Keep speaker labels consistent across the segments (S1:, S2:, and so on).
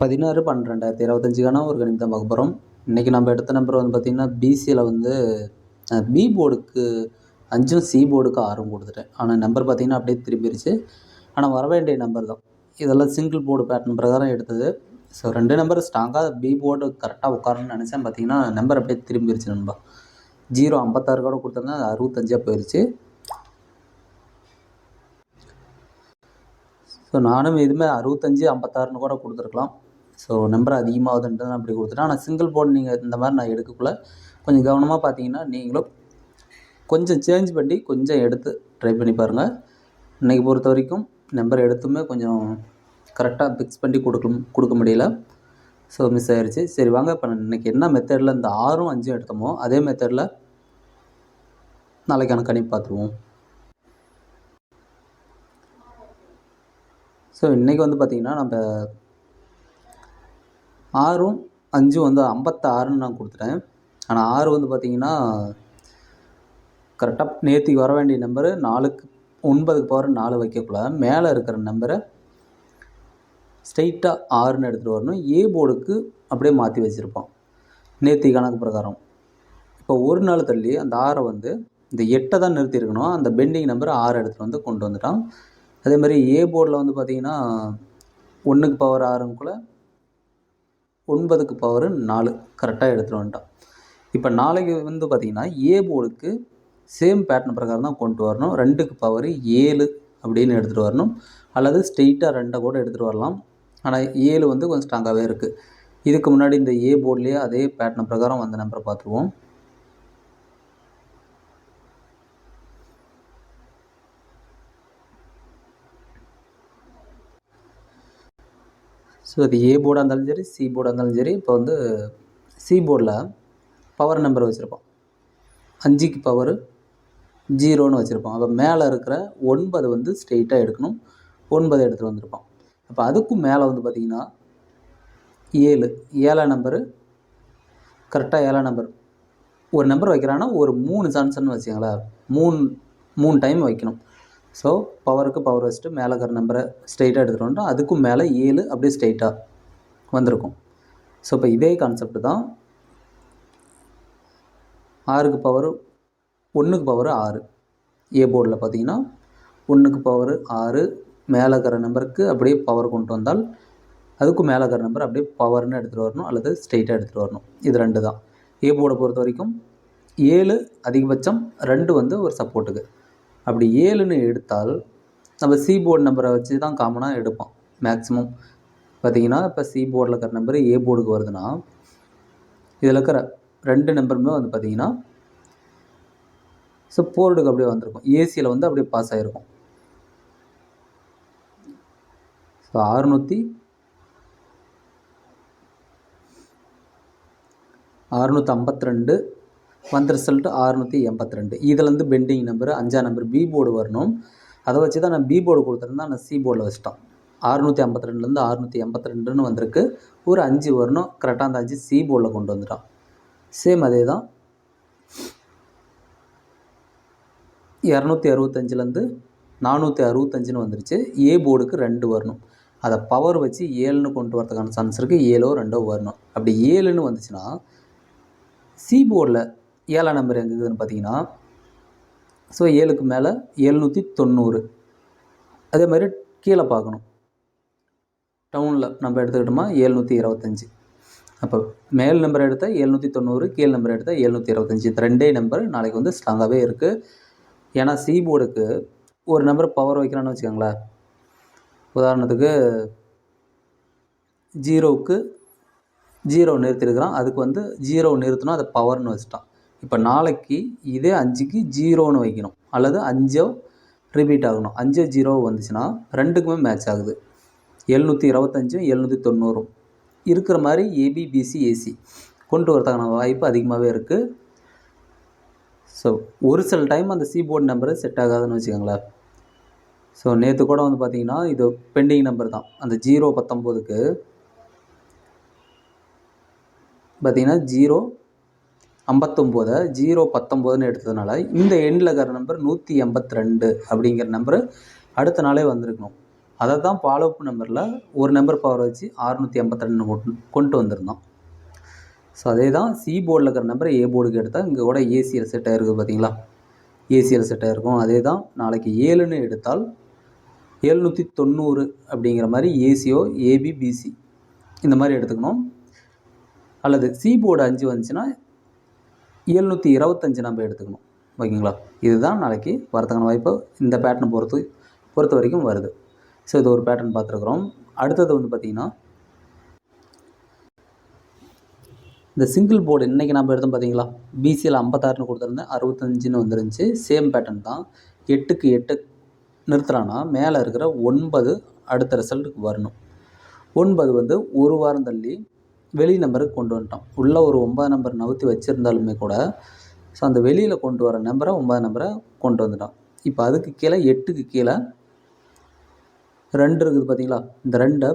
S1: பதினாறு பன்னெண்டு ரெண்டாயிரத்தி இருபத்தஞ்சுக்கான ஒரு கணிப்பு தான் பார்க்க போகிறோம் இன்றைக்கி நம்ம எடுத்த நம்பர் வந்து பார்த்திங்கன்னா பிசியில் வந்து பி போர்டுக்கு அஞ்சும் சி போர்டுக்கு ஆறும் கொடுத்துட்டேன். ஆனால் நம்பர் பார்த்திங்கன்னா அப்படியே திரும்பிடுச்சு ஆனால் வர வேண்டிய நம்பர் தான். இதெல்லாம் சிங்கிள் போர்டு பேட்டர்ன் பிரகாரம் எடுத்தது. ஸோ ரெண்டு நம்பர் ஸ்ட்ராங்காக பி போர்டு கரெக்டாக உட்காரணும்னு நினச்சேன். பார்த்தீங்கன்னா நம்பர் அப்படியே திரும்பிடுச்சு நண்பா. ஜீரோ ஐம்பத்தாறு கூட கொடுத்தோம்னா அது அறுபத்தஞ்சாக போயிடுச்சு ஸோ நானும் இதுவுமே அறுபத்தஞ்சு ஐம்பத்தாறுன்னு கூட கொடுத்துருக்கலாம். ஸோ நம்பர் அதிகமாகுதுன்ட்டு நான் அப்படி கொடுத்துட்டேன். ஆனால் சிங்கிள் போர்டு நீங்கள் இந்த மாதிரி நான் எடுக்கக்குள்ள கொஞ்சம் கவனமாக பார்த்தீங்கன்னா நீங்களும் கொஞ்சம் சேஞ்ச் பண்ணி கொஞ்சம் எடுத்து ட்ரை பண்ணி பாருங்கள் இன்றைக்கி பொறுத்த வரைக்கும் நம்பர் எடுத்துமே கொஞ்சம் கரெக்டாக ஃபிக்ஸ் பண்ணி கொடுக்க கொடுக்க முடியல. ஸோ மிஸ் ஆயிடுச்சு சரி வாங்க. இப்போ இன்றைக்கி என்ன மெத்தடில் இந்த ஆறும் அஞ்சும் எடுத்தோமோ அதே மெத்தடில் நாளைக்கான கணிப்பு பார்த்துருவோம் ஸோ இன்றைக்கி வந்து பார்த்திங்கன்னா நம்ம ஆறும் அஞ்சும் வந்து ஐம்பத்தாறுன்னு நான் கொடுத்துட்டேன். ஆனால் ஆறு வந்து பார்த்திங்கன்னா கரெக்டாக நேற்றுக்கு வர வேண்டிய நம்பரு நாலுக்கு ஒன்பதுக்கு பவர் நாலு வைக்கக்குள்ள மேலே இருக்கிற நம்பரை ஸ்ட்ரைட்டாக ஆறுன்னு எடுத்துகிட்டு வரணும். ஏ போர்டுக்கு அப்படியே மாற்றி வச்சுருப்போம். நேற்று கணக்கு பிரகாரம். இப்போ ஒரு நாள் தள்ளி அந்த ஆறை வந்து இந்த எட்டை தான் நிறுத்தியிருக்கணும் அந்த பெண்டிங் நம்பர் ஆறு எடுத்துகிட்டு வந்து கொண்டு வந்துட்டான். அதே மாதிரி ஏ போர்டில் வந்து பார்த்திங்கன்னா ஒன்றுக்கு பவர் ஆறுக்குள்ளே ஒன்பதுக்கு பவர் நாலு. கரெக்டாக எடுத்துகிட்டு வந்துட்டான். இப்போ நாளைக்கு வந்து பார்த்திங்கன்னா ஏ போர்டுக்கு சேம் பேட்டர்ன் பிரகாரம் தான் கொண்டு வரணும். ரெண்டுக்கு பவர் ஏழு அப்படின்னு எடுத்துகிட்டு வரணும். அல்லது ஸ்ட்ரெயிட்டாக ரெண்டை கூட எடுத்துகிட்டு வரலாம். ஆனால் ஏழு வந்து கொஞ்சம் ஸ்ட்ராங்காகவே இருக்குது இதுக்கு முன்னாடி இந்த ஏ போர்ட்லேயே அதே பேட்டர்ன் பிரகாரம் வந்த நம்பரை பார்த்துருவோம். ஸோ அது ஏ போர்டாக இருந்தாலும் சரி சி போர்டாக இருந்தாலும் சரி இப்போ வந்து சி போர்டில் பவர் நம்பர் வச்சுருப்போம். அஞ்சுக்கு பவர் ஜீரோன்னு வச்சுருப்போம். அப்போ மேலே இருக்கிற ஒன்பது வந்து ஸ்ட்ரெயிட்டாக எடுக்கணும். ஒன்பது எடுத்துகிட்டு வந்திருப்போம். அப்போ அதுக்கும் மேலே வந்து பார்த்திங்கன்னா ஏழு ஏழாம் நம்பரு கரெக்டாக ஏழாம் நம்பர் ஒரு நம்பர் வைக்கிறான்னா ஒரு மூணு சான்சன்னு வச்சுங்களேன் மூணு மூணு டைம் வைக்கணும். ஸோ பவருக்கு பவர் வச்சுட்டு மேலே இருக்கிற நம்பரை ஸ்ட்ரெயிட்டாக எடுத்துகிட்டு அதுக்கும் மேலே ஏழு அப்படியே ஸ்ட்ரைட்டாக வந்திருக்கும். ஸோ இப்போ இதே கான்செப்ட் தான் ஆறுக்கு பவர் ஒன்றுக்கு பவர் ஆறு. ஏ போர்டில் பார்த்தீங்கன்னா ஒன்றுக்கு பவர் ஆறு மேலே இருக்கிற நம்பருக்கு அப்படியே பவர் கொண்டு வந்தால் அதுக்கும் மேலே இருக்கிற நம்பர் அப்படியே பவர்னு எடுத்துகிட்டு வரணும் அல்லது ஸ்ட்ரெயிட்டாக எடுத்துகிட்டு வரணும். இது ரெண்டு தான். ஏ போர்டை பொறுத்த வரைக்கும் ஏழு அதிகபட்சம் ரெண்டு வந்து ஒரு சப்போர்ட்டுக்கு அப்படி ஏழுன்னு எடுத்தால் நம்ம சி போர்டு நம்பரை வச்சு தான் காமனாக எடுப்போம். மேக்ஸிமம் பார்த்தீங்கன்னா இப்போ சி போர்டில் இருக்கிற நம்பர் ஏ போர்டுக்கு வருதுன்னா இதில் இருக்கிற ரெண்டு நம்பருமே வந்து பார்த்தீங்கன்னா ஸோ போர்டுக்கு அப்படியே வந்திருக்கும். ஏசியில் வந்து அப்படியே பாஸ் ஆகிருக்கும் ஸோ அறுநூற்றி அறுநூற்றி ஐம்பத்தி ரெண்டு வந்த ரிசல்ட்டு அறுநூற்றி எண்பத்தி ரெண்டு இதுலேருந்து பெண்டிங் நம்பர் அஞ்சா நம்பர் பி போர்டு வரணும். அதை வச்சு தான் நான் பி போர்டு கொடுத்துருந்தேன் நான் சி போர்டில் வச்சிட்டோம். அறுநூற்றி ஐம்பத்தி ரெண்டுலேருந்து அறுநூற்றி எண்பத்தி ரெண்டுன்னு வந்திருக்கு. ஒரு அஞ்சு வரணும். கரெக்டாக அந்த அஞ்சு சி போர்டில் கொண்டு வந்துட்டான் சேம் அதே தான். இரநூத்தி அறுபத்தஞ்சிலேருந்து நானூற்றி அறுபத்தஞ்சுன்னு வந்துருச்சு. ஏ போர்டுக்கு ரெண்டு வரணும். அதை பவர் வச்சு ஏழுன்னு கொண்டு வரதுக்கான சான்ஸ் இருக்குது ஏழோ ரெண்டோ வரணும். அப்படி ஏழுன்னு வந்துச்சுன்னா சி போர்டில் ஏழாம் நம்பர் எங்கே இருக்குதுன்னு பார்த்தீங்கன்னா ஸோ ஏழுக்கு மேலே எழுநூற்றி தொண்ணூறு. அதே மாதிரி கீழே பார்க்கணும். டவுனில் நம்ம எடுத்துக்கிட்டோமா எழுநூற்றி இருபத்தஞ்சி. அப்போ மேல் நம்பர் எடுத்தால் எழுநூற்றி தொண்ணூறு கீழ் நம்பர் எடுத்தால் எழுநூற்றி இருபத்தஞ்சி. இந்த ரெண்டே நம்பர் நாளைக்கு வந்து ஸ்ட்ராங்காகவே இருக்குது ஏன்னா சி போர்டுக்கு ஒரு நம்பர் பவர் வைக்கிறான்னு வச்சுக்கோங்களேன். உதாரணத்துக்கு ஜீரோவுக்கு ஜீரோ நிறுத்திருக்கிறான். அதுக்கு வந்து ஜீரோ நிறுத்தணும் அதை பவர்னு வச்சுட்டான். இப்போ நாளைக்கு இதே அஞ்சுக்கு ஜீரோன்னு வைக்கணும். அல்லது அஞ்சோ ரிப்பீட் ஆகணும். அஞ்சோ ஜீரோ வந்துச்சுன்னா ரெண்டுக்குமே மேட்ச் ஆகுது. எழுநூற்றி இருபத்தஞ்சும் எழுநூற்றி தொண்ணூறும் இருக்கிற மாதிரி ஏபிபிசி ஏசி கொண்டு வரதுக்கான வாய்ப்பு அதிகமாகவே இருக்குது ஸோ ஒரு சில டைம் அந்த சி போர்டு நம்பரு செட் ஆகாதுன்னு வச்சுக்கோங்களேன். ஸோ நேற்று கூட வந்து பார்த்திங்கன்னா இது பெண்டிங் நம்பர் தான். அந்த ஜீரோ பத்தொம்போதுக்கு பார்த்திங்கன்னா ஜீரோ ஐம்பத்தொம்போதை ஜீரோ பத்தொம்போதுன்னு எடுத்ததுனால இந்த எண்டில் இருக்கிற நம்பர் நூற்றி எண்பத்தி ரெண்டு அப்படிங்கிற நம்பரு அடுத்த நாளே வந்திருக்கணும். அதை தான் ஃபாலோ அப் நம்பரில் ஒரு நம்பர் பவர் வச்சு அறுநூற்றி எண்பத்திரெண்டு கொண்டு கொண்டு வந்திருந்தோம். ஸோ அதே தான் சி போர்டில் இருக்கிற நம்பரை ஏ போர்டுக்கு எடுத்தால் இங்கே கூட ஏசியில் செட் ஆகிருக்கு பார்த்தீங்களா ஏசியில் செட் ஆகிருக்கும் அதே தான் நாளைக்கு ஏழுன்னு எடுத்தால் எழுநூற்றி தொண்ணூறு அப்படிங்கிற மாதிரி ஏசியோ ஏபிபிசி இந்த மாதிரி எடுத்துக்கணும். அல்லது சி போர்டு அஞ்சு வந்துச்சுன்னா எழுநூற்றி இருபத்தஞ்சி நம்ம எடுத்துக்கணும். ஓகேங்களா? இதுதான் நாளைக்கு வரதுக்கான வாய்ப்பு. இந்த பேட்டர்னை பொறுத்து பொறுத்த வரைக்கும் வருது. ஸோ இது ஒரு பேட்டர்ன் பார்த்துருக்குறோம். அடுத்தது வந்து பார்த்திங்கன்னா இந்த சிங்கிள் போர்டு இன்றைக்கி நம்ம எடுத்தோம் பார்த்தீங்களா? பிசியில் ஐம்பத்தாறுன்னு கொடுத்துருந்தேன். அறுபத்தஞ்சுன்னு வந்துருந்துச்சு. சேம் பேட்டர்ன் தான். எட்டுக்கு எட்டு நிறுத்துறான்னா மேலே இருக்கிற ஒன்பது அடுத்த ரிசல்ட்டுக்கு வரணும். ஒன்பது வந்து ஒரு வாரம் தள்ளி வெளி நம்பருக்கு கொண்டு வந்துட்டோம். உள்ளே ஒரு ஒன்பது நம்பர் நவுத்தி வச்சுருந்தாலுமே கூட ஸோ அந்த வெளியில் கொண்டு வர நம்பரை ஒன்பது நம்பரை கொண்டு வந்துட்டோம். இப்போ அதுக்கு கீழே எட்டுக்கு கீழே ரெண்டு இருக்குது பார்த்தீங்களா இந்த ரெண்டை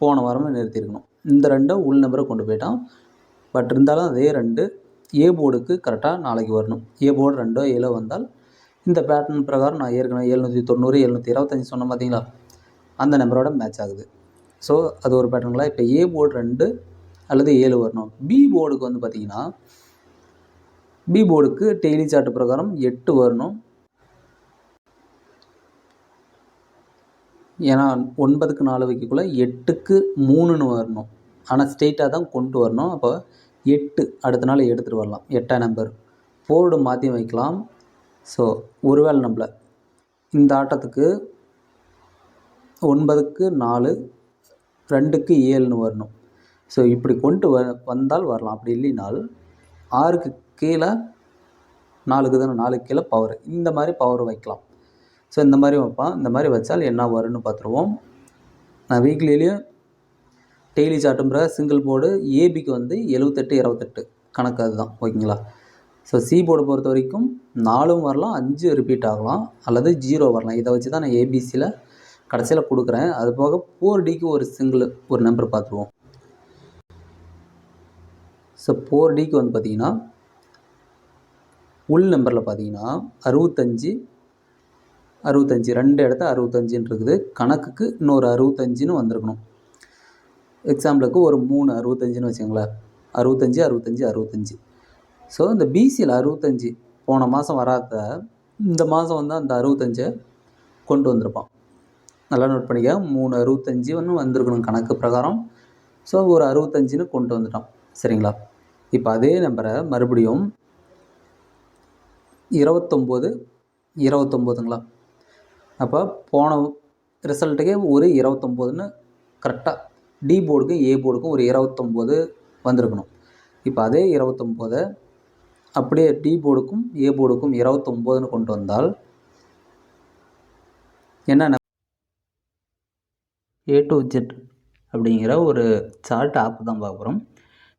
S1: போன வாரமே நிறுத்தியிருக்கணும். இந்த ரெண்டை உள் நம்பரை கொண்டு போயிட்டான் பட் இருந்தாலும் அதே ரெண்டு ஏ போர்டுக்கு கரெக்டாக நாளைக்கு வரணும். ஏ போர்டு ரெண்டோ ஏழோ வந்தால் இந்த பேட்டர்ன் பிரகாரம் நான் ஏற்கனவே எழுநூற்றி தொண்ணூறு எழுநூற்றி இருபத்தஞ்சி சொன்னேன் பார்த்தீங்களா அந்த நம்பரோட மேட்ச் ஆகுது. ஸோ அது ஒரு பேட்டர்னுங்களா இப்போ ஏ போர்டு ரெண்டு அல்லது ஏழு வரணும். பி போர்டுக்கு வந்து பார்த்தீங்கன்னா பி போர்டுக்கு டெய்லி சார்ட் பிரகாரம் எட்டு வரணும். ஏன்னா ஒன்பதுக்கு நாலு வைக்கக்குள்ள எட்டுக்கு மூணுன்னு வரணும். ஆனால் ஸ்ட்ரெயிட்டாக தான் கொண்டு வரணும். அப்போ எட்டு அடுத்த நாள் எடுத்துகிட்டு வரலாம். எட்டாம் நம்பர் போர்டு மாற்றி வைக்கலாம். ஸோ ஒருவேளை நம்மளை இந்த ஆட்டத்துக்கு ஒன்பதுக்கு நாலு ரெண்டுக்கு ஏழுன்னு வரணும். ஸோ இப்படி கொண்டு வ வந்தால் வரலாம். அப்படி இல்லைனால் ஆறுக்கு கீழே நாலுக்கு தானே நாலுக்கு கீழே பவர் இந்த மாதிரி பவர் வைக்கலாம். ஸோ இந்த மாதிரி வைப்பான் இந்த மாதிரி வச்சால் என்ன வரும்னு பார்த்துருவோம். நான் வீக்லிலையும் டெய்லி சார்ட்டுன்ற சிங்கிள் போர்டு ஏபிக்கு வந்து எழுபத்தெட்டு இருபத்தெட்டு கணக்கு அதுதான். ஓகேங்களா? ஸோ சி போர்டு பொறுத்த வரைக்கும் நாலும் வரலாம் அஞ்சு ரிப்பீட் ஆகலாம். அல்லது ஜீரோ வரலாம். இதை வச்சு தான் நான் ஏபிசியில் கடைசியில் கொடுக்குறேன். அது போக ஃபோர் டிக்கு ஒரு சிங்கிள் ஒரு நம்பர் பார்த்துருவோம். ஸோ ஃபோர் டிக்கு வந்து பார்த்தீங்கன்னா உள் நம்பரில் பார்த்தீங்கன்னா அறுபத்தஞ்சி அறுபத்தஞ்சி ரெண்டு இடத்த அறுபத்தஞ்சின்னு இருக்குது கணக்குக்கு இன்னொரு அறுபத்தஞ்சின்னு வந்திருக்கணும். எக்ஸாம்பிளுக்கு ஒரு மூணு அறுபத்தஞ்சின்னு வச்சுங்களேன் அறுபத்தஞ்சி அறுபத்தஞ்சி அறுபத்தஞ்சி. ஸோ இந்த பிசியில் அறுபத்தஞ்சி போன மாதம் வராத இந்த மாதம் வந்து அந்த அறுபத்தஞ்சை கொண்டு வந்திருப்பான். நல்லா நோட் பண்ணிக்க. மூணு அறுபத்தஞ்சி ஒன்று வந்திருக்கணும் கணக்கு பிரகாரம். ஸோ ஒரு அறுபத்தஞ்சின்னு கொண்டு வந்துட்டான். சரிங்களா? இப்போ அதே நம்பரை மறுபடியும் இருபத்தொம்போது இருபத்தொம்போதுங்களா அப்போ போன ரிசல்ட்டுக்கே ஒரு இருபத்தொம்போதுன்னு கரெக்டாக டி போர்டுக்கும் ஏ போர்டுக்கும் ஒரு இருபத்தொம்போது வந்திருக்கணும். இப்போ அதே இருபத்தொம்போதை அப்படியே டி போர்டுக்கும் ஏ போர்டுக்கும் இருபத்தொம்போதுன்னு கொண்டு வந்தால் என்ன ஏ டு ஜெட் அப்படிங்கிற ஒரு சார்ட் ஆப் தான் பார்க்குறோம்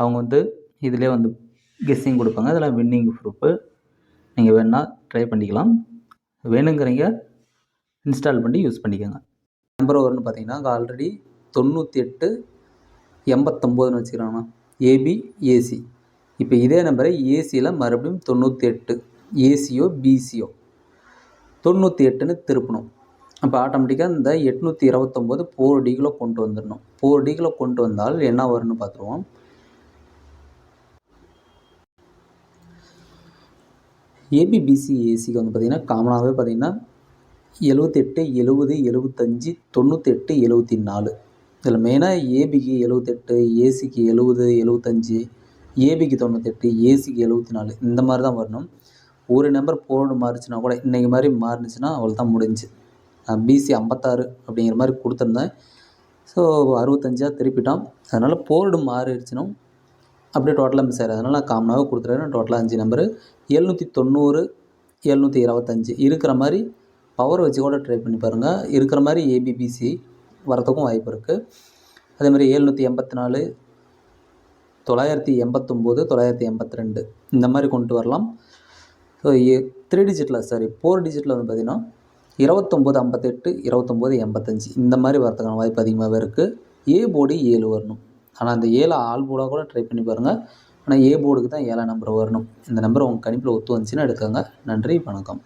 S1: அவங்க வந்து இதிலே வந்து கெஸ்ஸிங் கொடுப்பாங்க. அதில் வின்னிங் ப்ரூஃபு நீங்கள் வேணால் ட்ரை பண்ணிக்கலாம். வேணுங்கிறீங்க இன்ஸ்டால் பண்ணி யூஸ் பண்ணிக்கோங்க. நம்பர் ஒன்று பார்த்தீங்கன்னா ஆல்ரெடி தொண்ணூற்றி எட்டு எண்பத்தொம்போதுன்னு வச்சுக்கிறாங்கண்ணா ஏபி ஏசி இப்போ இதே நம்பரை ஏசியில் மறுபடியும் தொண்ணூற்றி எட்டு ஏசியோ பிசியோ தொண்ணூற்றி எட்டுன்னு திருப்பணும். அப்போ ஆட்டோமேட்டிக்காக இந்த எட்நூற்றி இருபத்தொம்போது ஃபோர் டிகிலோ கொண்டு வந்துடணும். ஃபோர் டிகிலோ கொண்டு வந்தால் என்ன வரும்னு பார்த்துருவோம். ஏபிபிசி ஏசிக்கு வந்து பார்த்திங்கன்னா காமனாகவே பார்த்திங்கன்னா எழுவத்தெட்டு எழுபது எழுபத்தஞ்சி தொண்ணூத்தெட்டு எழுபத்தி நாலு இதில் மெயினாக ஏபிக்கு எழுவத்தெட்டு ஏசிக்கு எழுபது எழுவத்தஞ்சி ஏபிக்கு தொண்ணூத்தெட்டு ஏசிக்கு எழுபத்தி நாலு இந்த மாதிரி தான் வரணும். ஒரு நம்பர் போர்டு மாறிச்சுன்னா கூட இன்றைக்கி மாதிரி மாறினுச்சுன்னா அவள் தான் முடிஞ்சு பிசி ஐம்பத்தாறு அப்படிங்கிற மாதிரி கொடுத்துருந்தேன். ஸோ அறுபத்தஞ்சாக திருப்பிட்டான் அதனால் போர்டு மாறிடுச்சுன்னா அப்படியே டோட்டலாக மிஸ் ஆகிடும் அதனால் நான் காமனாகவே கொடுத்துருக்கேன் டோட்டலாக அஞ்சு நம்பரு எழுநூற்றி தொண்ணூறு எழுநூற்றி இருபத்தஞ்சி இருக்கிற மாதிரி பவர் வச்சு கூட ட்ரை பண்ணி பாருங்கள் இருக்கிற மாதிரி ஏபிபிசி வரதுக்கும் வாய்ப்பு இருக்குது அதே மாதிரி ஏழ்நூற்றி எண்பத்தி நாலு தொள்ளாயிரத்தி எண்பத்தொம்போது தொள்ளாயிரத்தி எண்பத்தி ரெண்டு இந்த மாதிரி கொண்டு வரலாம். ஸோ த்ரீ டிஜிட்டில் சாரி ஃபோர் டிஜிட்டில் வந்து பார்த்திங்கன்னா இருபத்தொம்போது ஐம்பத்தெட்டு இருபத்தொம்போது எண்பத்தஞ்சு இந்த மாதிரி வரதுக்கான வாய்ப்பு அதிகமாகவே இருக்குது ஏ போடி ஏழு வரணும். ஆனால் அந்த ஏழை ஆல் போர்டாக கூட ட்ரை பண்ணி பாருங்கள் ஆனால் ஏ போர்டுக்கு தான் ஏழாம் நம்பர் வரணும். இந்த நம்பர் உங்கள் கணிப்பில் ஒத்து வந்துச்சுன்னா எடுத்துக்கோங்க. நன்றி வணக்கம்.